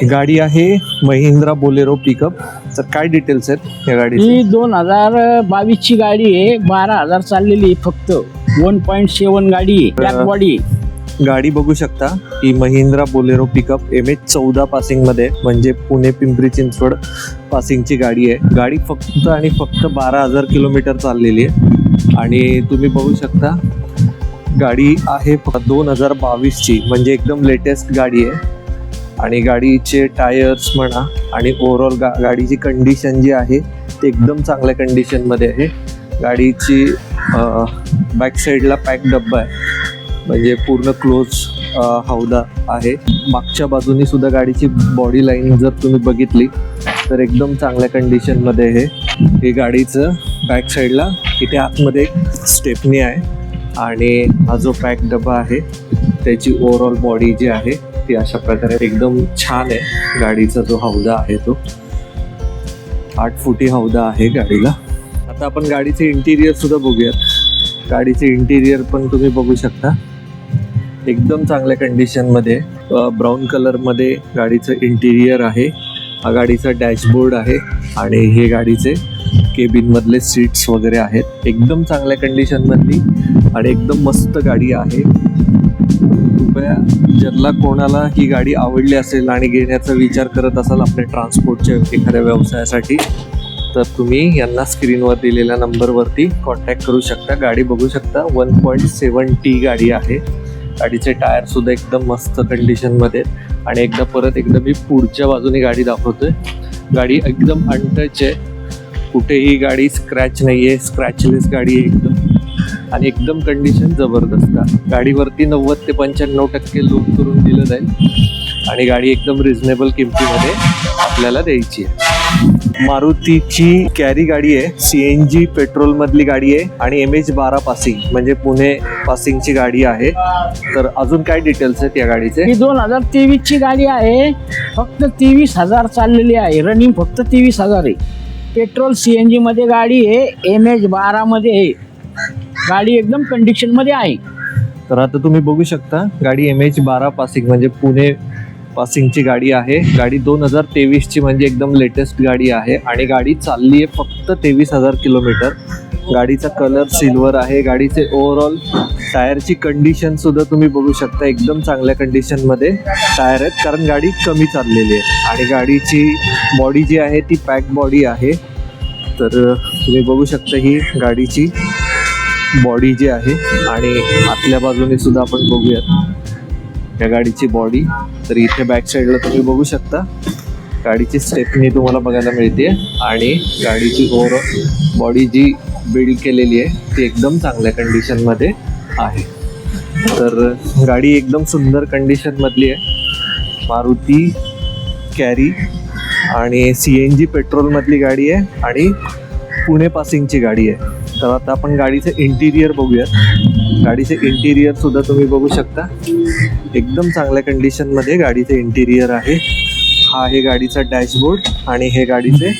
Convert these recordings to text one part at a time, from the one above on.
ही गाडी आहे Mahindra Bolero pickup. तर काय डिटेल्स आहेत या गाडीची? ही दोन हजार बावीस ची गाडी आहे. बारा हजार चाललेली आहे फक्त. वन पॉईंट सेवन गाडी आहे. ब्लॅक बॉडी गाडी बघू शकता ही Mahindra Bolero pickup M H चौदा पासिंगमध्ये म्हणजे पुणे पिंपरी चिंचवड पासिंगची गाडी आहे. गाडी फक्त आणि फक्त बारा हजार किलोमीटर चाललेली आहे. आणि तुम्ही बघू शकता गाडी आहे दोन हजार बावीसची म्हणजे एकदम लेटेस्ट गाडी आहे. आणि गाडीचे टायर्स म्हणा आणि ओव्हरऑल गा गाडीची कंडिशन जी आहे ती एकदम चांगल्या कंडिशनमध्ये आहे. गाडीची बॅक साईडला पॅक डब्बा आहे. म्हणजे पूर्ण क्लोज हौदा आहे. मागच्या बाजूनी सुद्धा गाडीची बॉडी लाईन जर तुम्ही बघितली तर एकदम चांगल्या कंडिशनमध्ये आहे. हे गाडीचं बॅक साईडला इथे आतमध्ये एक स्टेपनी आहे. आणि हा जो पॅक डबा आहे त्याची ओव्हरऑल बॉडी जी आहे शकते अशा प्रकारे एकदम छान आहे. गाडीचा जो हौदा आहे तो. आठ फुटी हौदा आहे गाडीला. आता आपण गाडीचे इंटिरियर सुद्धा बघूयात. गाडीचे इंटिरियर पण तुम्ही बघू शकता. एकदम चांगल्या कंडिशनमध्ये ब्राऊन कलरमध्ये गाडीचं इंटिरियर आहे. हा गाडीचा डॅशबोर्ड आहे आणि हे गाडीचे केबिनमधले सीट्स वगैरे आहेत. एकदम चांगल्या कंडिशनमधली आणि एकदम मस्त गाडी आहे. कृपया ज्यांना कोणाला ही गाडी आवडली असेल आणि घेण्याचा विचार करत असाल आपल्या ट्रान्सपोर्टच्या एखाद्या व्यवसायासाठी तर तुम्ही यांना स्क्रीनवर दिलेल्या नंबरवरती कॉन्टॅक्ट करू शकता. गाडी बघू शकता. वन पॉईंट सेवन टी गाडी आहे. गाडीचे टायरसुद्धा एकदम मस्त कंडिशनमध्ये आणि एकदा परत एकदा मी पुढच्या बाजूने गाडी दाखवतोय. गाडी एकदम अनटच आहे. कुठेही गाडी स्क्रॅच नाही आहे स्क्रॅचलेस गाडी आहे. एकदम आणि एकदम कंडिशन जबरदस्त. आहे गाडीवरती नव्वद ते पंच्याण्णव टक्के लोन करून दिलं जाईल. आणि गाडी एकदम रिझनेबल किमतीमध्ये आपल्याला द्यायची आहे. मारुतीची कॅरी गाडी आहे. सी एन जी पेट्रोल मधली गाडी आहे. आणि एम एच बारा पासिंग म्हणजे पुणे पासिंगची गाडी आहे. तर अजून काय डिटेल्स आहेत या गाडीचे? ही दोन हजार तेवीस ची गाडी आहे. फक्त तेवीस हजार चाललेली आहे. रनिंग फक्त तेवीस हजार आहे. पेट्रोल सी एन जी मध्ये गाडी आहे. एम एच बारा मध्ये आहे. गाडी एकदम कंडिशनमध्ये आहे. तर आता तुम्ही बघू शकता गाडी एम एच बारा पासिंग म्हणजे पुणे पासिंगची गाडी आहे. गाडी दोन हजार तेवीसची म्हणजे एकदम लेटेस्ट गाडी आहे आणि गाडी चालली आहे फक्त तेवीस हजार किलोमीटर. गाडीचा कलर सिल्वर आहे. गाडीचे ओव्हरऑल टायरची कंडिशन सुद्धा तुम्ही बघू शकता एकदम चांगल्या कंडिशनमध्ये टायर आहेत. कारण गाडी कमी चाललेली आहे आणि गाडीची बॉडी जी आहे ती पॅक बॉडी आहे. तर तुम्ही बघू शकता ही गाडीची बॉडी जी आहे आणि आतल्या बाजूने सुद्धा आपण बघूयात. या गाडीची बॉडी. तर इथे बॅक साईडला तुम्ही बघू शकता. गाडीची स्टेपनी तुम्हाला बघायला मिळते. आणि गाडीची ओव्हरऑल बॉडी जी बिल्ड केलेली आहे ती एकदम चांगल्या कंडिशनमध्ये आहे. तर गाडी एकदम सुंदर कंडिशनमधली आहे. मारुती कॅरी आणि सी एन जी पेट्रोलमधली गाडी आहे. आणि पुणे पासिंगची गाडी आहे. तर आता आपण गाडीचं इंटिरियर बघूयात. गाडीचे इंटिरियर सुद्धा तुम्ही बघू शकता. एकदम चांगल्या कंडिशनमध्ये गाडीचे इंटिरियर आहे. हा आहे गाडीचा डॅशबोर्ड आणि हे गाडीचे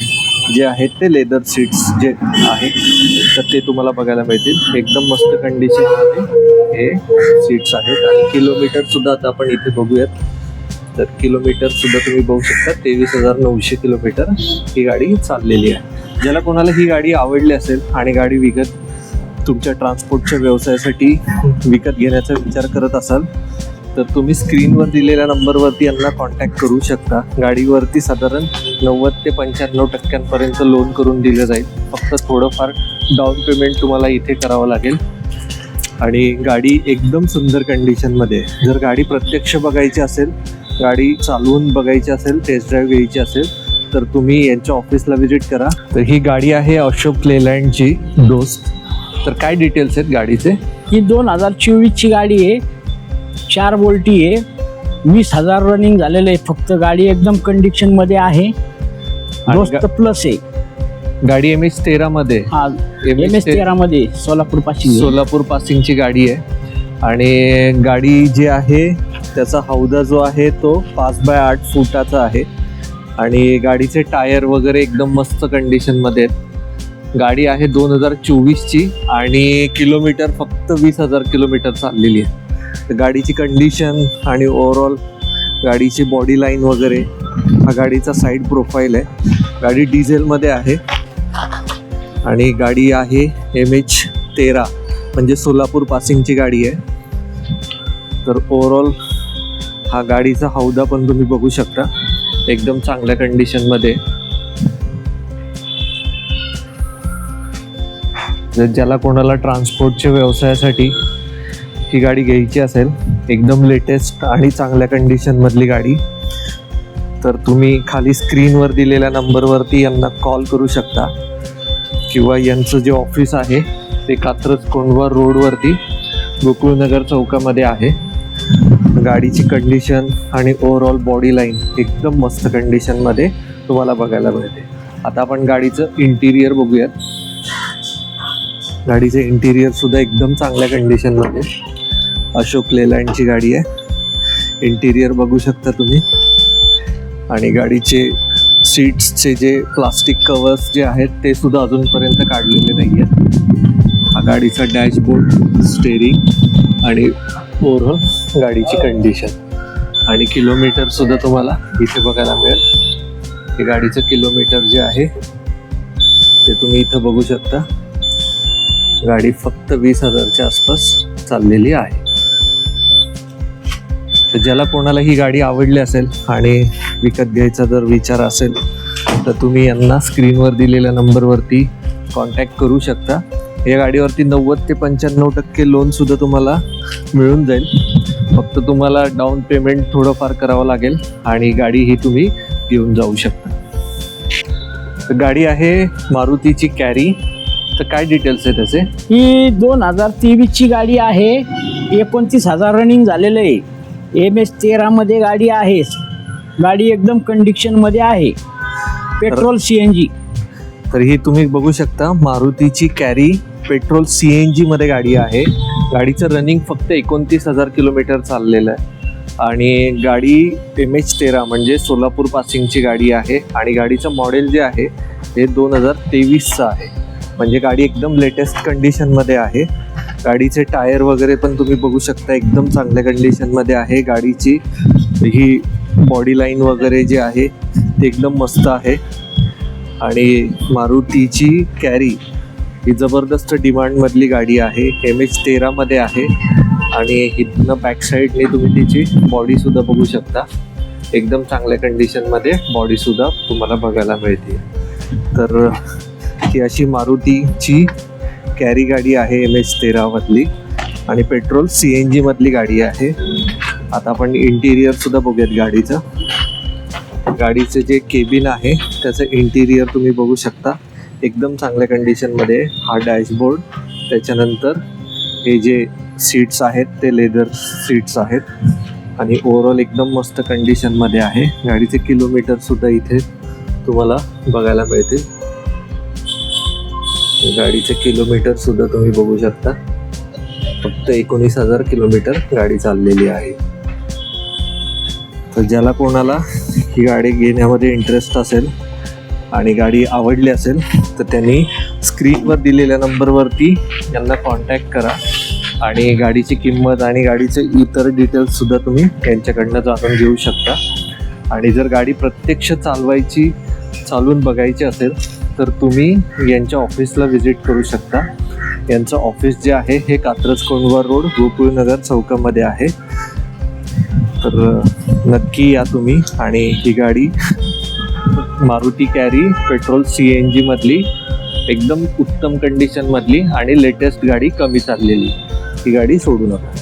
जे आहेत ते लेदर सीट्स जे आहेत तर ते तुम्हाला बघायला मिळतील. एकदम मस्त कंडिशनमध्ये हे सीट्स आहेत. आणि किलोमीटर सुद्धा आता आपण इथे बघूयात. तर किलोमीटर सुद्धा तुम्ही बघू शकता. तेवीस हजार नऊशे किलोमीटर ही गाडी चाललेली आहे. ज्याला कोणाला ही गाडी आवडली असेल आणि गाडी विकत तुमच्या ट्रान्सपोर्टच्या व्यवसायासाठी विकत घेण्याचा विचार करत असाल तर तुम्ही स्क्रीनवर दिलेल्या नंबरवरती यांना कॉन्टॅक्ट करू शकता. गाडीवरती साधारण नव्वद ते पंच्याण्णव टक्क्यांपर्यंत लोन करून दिलं जाईल. फक्त थोडंफार डाऊन पेमेंट तुम्हाला इथे करावं लागेल. आणि गाडी एकदम सुंदर कंडिशनमध्ये जर गाडी प्रत्यक्ष बघायची असेल गाडी चालवून बघायची असेल टेस्ट ड्राईव्ह घ्यायची असेल तर तुम्ही यांच्या ऑफिसला व्हिजिट करा. तर ही गाडी आहे अशोक लेलँडची दोस्त. तर काय डिटेल्स आहेत गाडीचे? ही दोन हजार चोवीस ची गाडी आहे. चार बोल्टी आहे. वीस हजार रनिंग झालेलं आहे. फक्त गाडी एकदम कंडिशनमध्ये आहे. दोस्त प्लस आहे. गाडी एम एच तेरामध्ये हा एम एस तेरा मध्ये सोलापूरपासून. सोलापूर पासिंगची गाडी आहे. आणि गाडी जी आहे त्याचा हौदा जो आहे तो पाच बाय आठ फुटाचा आहे. आणि गाडीचे टायर वगैरे एकदम मस्त कंडिशनमध्ये आहेत. गाडी आहे दोन हजार चोवीसची आणि किलोमीटर फक्त वीस हजार किलोमीटर चाललेली आहे. तर गाडीची कंडिशन आणि ओव्हरऑल गाडीची बॉडी लाईन वगैरे हा गाडीचा साईड प्रोफाईल आहे. गाडी डिझेलमध्ये आहे. आणि गाडी आहे एम एच तेरा म्हणजे सोलापूर पासिंगची गाडी आहे. तर ओव्हरऑल हा गाडीचा हौदा पण तुम्ही बघू शकता. एकदम चांगल्या कंडिशनमध्ये जर ज्याला कोणाला ट्रान्सपोर्टच्या व्यवसायासाठी ही गाडी घ्यायची असेल एकदम लेटेस्ट आणि चांगल्या कंडिशनमधली गाडी तर तुम्ही खाली स्क्रीनवर दिलेल्या नंबरवरती यांना कॉल करू शकता. किंवा यांचं जे ऑफिस आहे ते कात्रज कोंडवा रोडवरती गोकुळनगर चौकामध्ये आहे. गाडीची कंडिशन आणि ओव्हरऑल बॉडी लाईन एकदम मस्त कंडिशनमध्ये तुम्हाला बघायला मिळते. आता आपण गाडीचं इंटिरियर बघूयात. गाडीचं इंटिरियर सुद्धा एकदम चांगल्या कंडिशनमध्ये अशोक लेलँडची गाडी आहे. इंटिरियर बघू शकता तुम्ही. आणि गाडीचे सीट्सचे जे प्लास्टिक कवर्स जे आहेत ते सुद्धा अजूनपर्यंत काढलेले नाही आहेत हा गाडीचा डॅशबोर्ड स्टेरिंग आणि ओव्हरऑल गाडीची कंडिशन आणि किलोमीटर सुद्धा तुम्हाला इथे बघायला मिळेल. हे गाडीचं किलोमीटर जे आहे ते तुम्ही इथं बघू शकता. गाडी फक्त वीस हजारच्या आसपास चाललेली आहे. तर ज्याला कोणाला ही गाडी आवडली असेल आणि विकत घ्यायचा जर विचार असेल तर तुम्ही यांना स्क्रीनवर दिलेल्या नंबरवरती कॉन्टॅक्ट करू शकता. या गाडीवरती नव्वद ते पंच्याण्णव टक्के लोन सुद्धा तुम्हाला मिळून जाईल. फक्त तुम्हाला डाऊन पेमेंट थोडंफार करावं लागेल आणि गाडी ही तुम्ही घेऊन जाऊ शकता. तर गाडी आहे मारुतीची कॅरी तर काय डिटेल्स आहे त्याचे? ही दोन हजार तेवीसची गाडी आहे. एकोणतीस हजार रनिंग झालेलं आहे. एम एस तेरामध्ये गाडी आहे. गाडी एकदम कंडिशनमध्ये आहे. Petrol C N G. तर ही तुम्ही बघू शकता मारुतीची Carry petrol C N G मध्ये गाडी आहे. गाडीचं रनिंग फक्त एकोणतीस हजार किलोमीटर चाललेलं आहे. आणि गाडी एम एच तेरा म्हणजे सोलापूर पासिंगची गाडी आहे. आणि गाडीचं मॉडेल जे आहे हे दोन हजार तेवीसचं आहे. म्हणजे गाडी एकदम लेटेस्ट कंडिशनमध्ये आहे. गाडीचे टायर वगैरे पण तुम्ही बघू शकता एकदम चांगल्या कंडिशनमध्ये आहे. गाडीची ही बॉडी लाईन वगैरे जे आहे ते एकदम मस्त आहे. आणि मारुतीची कॅरी ही जबरदस्त डिमांडमधली गाडी आहे. एम एच तेरामध्ये आहे. आणि इथनं बॅकसाईडने तुम्ही तिची बॉडीसुद्धा बघू शकता. एकदम चांगल्या कंडिशनमध्ये बॉडीसुद्धा तुम्हाला बघायला मिळते. तर ही अशी मारुतीची कॅरी गाडी आहे एम एच तेरामधली आणि पेट्रोल सी एन जीमधली गाडी आहे. आता आपण इंटिरियरसुद्धा बघूयात गाडीचं. गाडीचं जे केबिन आहे त्याचं इंटिरियर तुम्ही बघू शकता. एकदम चांगल्या कंडिशनमध्ये हा डॅशबोर्ड त्याच्यानंतर हे जे सीट्स आहेत ते लेदर सीट्स आहेत. आणि ओव्हरऑल एकदम मस्त कंडिशनमध्ये आहे. गाडीचे किलोमीटरसुद्धा इथे तुम्हाला बघायला मिळतील. गाडीचे किलोमीटर सुद्धा तुम्ही बघू शकता. फक्त एकोणीस हजार किलोमीटर गाडी चाललेली आहे. तर ज्याला कोणाला ही गाडी घेण्यामध्ये इंटरेस्ट असेल आणि गाडी आवडली असेल तर त्यांनी स्क्रीनवर दिलेल्या नंबरवरती यांना कॉन्टॅक्ट करा. आणि गाडीची किंमत आणि गाडीचे इतर डिटेल्ससुद्धा तुम्ही त्यांच्याकडनं जाणून घेऊ शकता. आणि जर गाडी प्रत्यक्ष चालवायची चालून बघायची असेल तर तुम्ही यांच्या ऑफिसला व्हिजिट करू शकता. यांचं ऑफिस जे आहे हे कात्रज कोंडवा रोड गोकुळनगर चौकामध्ये आहे. तर नक्की या तुम्ही. आणि ही गाडी Maruti Carry petrol C N G मधली एकदम उत्तम कंडिशन मधली आणि लेटेस्ट गाडी कमी चाललेली. ही गाडी सोडू नका.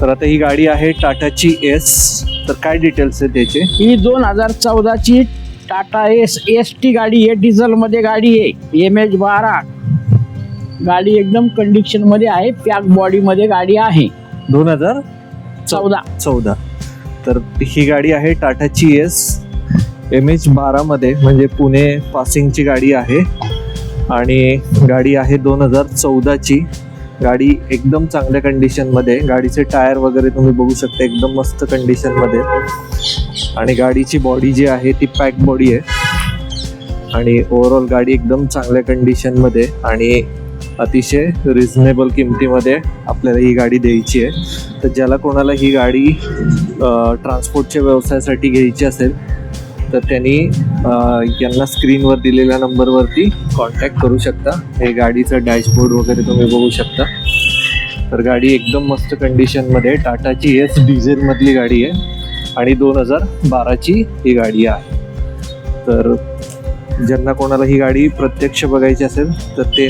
तर आता ही गाडी आहे टाटाची एस तर काय डिटेल्स आहे त्याचे ही दोन हजार चौदाची टाटा एस एस टी गाडी आहे. डिझेलमध्ये गाडी आहे. एम एच बारा. गाडी एकदम कंडिशनमध्ये आहे. पॅक बॉडीमध्ये गाडी आहे. दोन हजार चौदा. चौदा. तर ही गाडी आहे टाटाची एस एम एच बारामध्ये म्हणजे पुणे पासिंगची गाडी आहे. आणि गाडी आहे दोन हजार चौदाची. गाडी एकदम चांगल्या कंडिशनमध्ये गाडीचे टायर वगैरे तुम्ही बघू शकता एकदम मस्त कंडिशनमध्ये आणि गाडीची बॉडी जी आहे ती पॅक बॉडी आहे. आणि ओव्हरऑल गाडी एकदम चांगल्या कंडिशनमध्ये आणि अतिशय रिझनेबल किमतीमध्ये आपल्याला ही गाडी द्यायची आहे. तर ज्याला कोणाला ही गाडी ट्रान्सपोर्टच्या व्यवसायासाठी घ्यायची असेल तर त्यांनी यांना स्क्रीनवर दिलेल्या नंबरवरती कॉन्टॅक्ट करू शकता. हे गाडीचं डॅशबोर्ड वगैरे तुम्ही बघू शकता. तर गाडी एकदम मस्त कंडिशनमध्ये टाटाची एस डिझेलमधली गाडी आहे आणि दोन हजार बाराची ही गाडी आहे. तर ज्यांना कोणाला ही गाडी प्रत्यक्ष बघायची असेल तर ते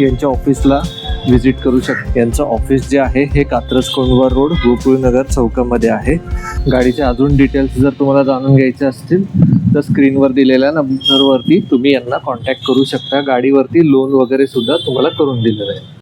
यांच्या ऑफिसला व्हिजिट करू शक यांचं ऑफिस जे आहे हे कात्रज कोंडवर रोड गोकुळनगर चौकामध्ये आहे. गाडीचे अजून डिटेल्स जर तुम्हाला जाणून घ्यायचे असतील तर स्क्रीनवर दिलेल्या नंबरवरती तुम्ही यांना कॉन्टॅक्ट करू शकता. गाडीवरती लोन वगैरे सुद्धा तुम्हाला करून दिलेलं आहे.